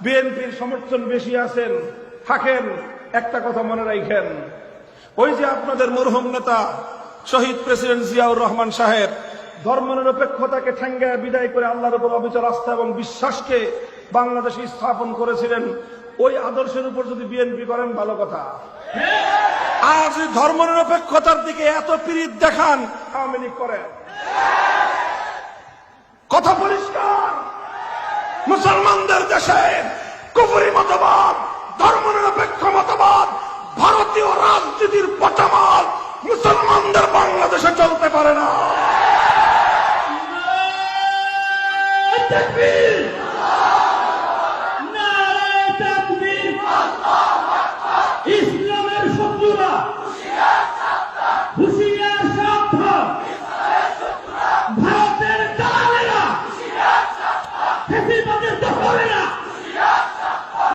বিএনপির সমর্থন বেশি আছেন, থাকেন, একটা কথা মনে রাখেন। ওই যে আপনাদের মরহুম নেতা, শহীদ প্রেসিডেন্ট জিয়াউর রহমান সাহেব, ধর্মনিরপেক্ষতাকে ঠেঙ্গায় বিদায় করে আল্লাহর উপর অবিচার আস্থা এবং বিশ্বাসকে বাংলাদেশে স্থাপন করেছিলেন, ওই আদর্শের উপর যদি বিএনপি করেন, ভালো কথা। আর যদি ধর্মনিরপেক্ষতার দিকে এত পীড়িত দেখান, আওয়ামী লীগ করেন। মুসলমানদের দেশে কুবুরি মতবাদ ধর্ম নিরপেক্ষ মতবাদ, ভারতীয় রাজনীতির পচামাল মুসলমানদের বাংলাদেশে চলতে পারে না। تكبير نعرة تكبير الله কৃষি বাদের দখলে না।